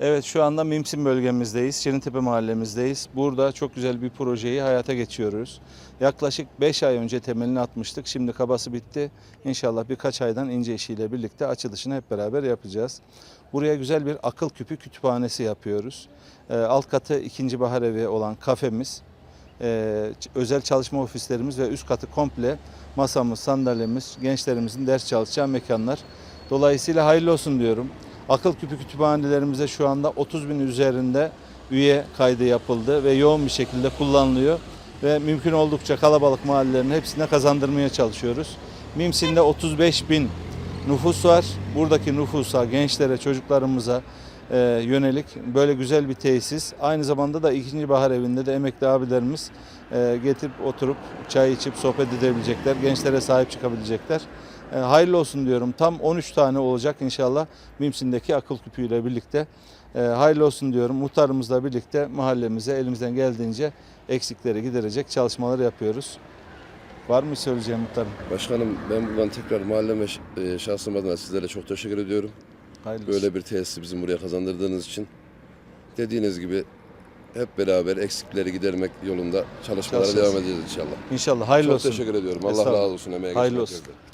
Evet şu anda Mimsin bölgemizdeyiz. Şirintepe mahallemizdeyiz. Burada çok güzel bir projeyi hayata geçiriyoruz. Yaklaşık 5 ay önce temelini atmıştık. Şimdi kabası bitti. İnşallah birkaç aydan ince işiyle birlikte açılışını hep beraber yapacağız. Buraya güzel bir akıl küpü kütüphanesi yapıyoruz. Ee, alt katı ikinci bahar evi olan kafemiz, e, ç- özel çalışma ofislerimiz ve üst katı komple masamız, sandalyemiz, gençlerimizin ders çalışacağı mekanlar. Dolayısıyla hayırlı olsun diyorum. Akıl küpü kütüphanelerimize şu anda 30 bin üzerinde üye kaydı yapıldı ve yoğun bir şekilde kullanılıyor. Ve mümkün oldukça kalabalık mahallelerin hepsine kazandırmaya çalışıyoruz. Mimsin'de 35 bin nüfus var. Buradaki nüfusa, gençlere, çocuklarımıza e, yönelik böyle güzel bir tesis. Aynı zamanda da ikinci bahar evinde de emekli abilerimiz e, getirip oturup çay içip sohbet edebilecekler. Gençlere sahip çıkabilecekler. E, hayırlı olsun diyorum. Tam 13 tane olacak inşallah Mimsin'deki akıl küpüyle birlikte. E, hayırlı olsun diyorum. Muhtarımızla birlikte mahallemize elimizden geldiğince eksikleri giderecek çalışmalar yapıyoruz. Var mı söyleyeceğim muhtarım? Başkanım ben buradan tekrar mahallem ve ş- e, şahsım adına sizlere çok teşekkür ediyorum. Hayırlı olsun. Böyle bir tesisi bizim buraya kazandırdığınız için. Dediğiniz gibi hep beraber eksikleri gidermek yolunda çalışmalara Çalışacağız. devam edeceğiz inşallah. İnşallah hayırlı çok olsun. teşekkür ediyorum. Allah Estağfurullah. razı olsun emeğe Hayırlı olsun. herkese.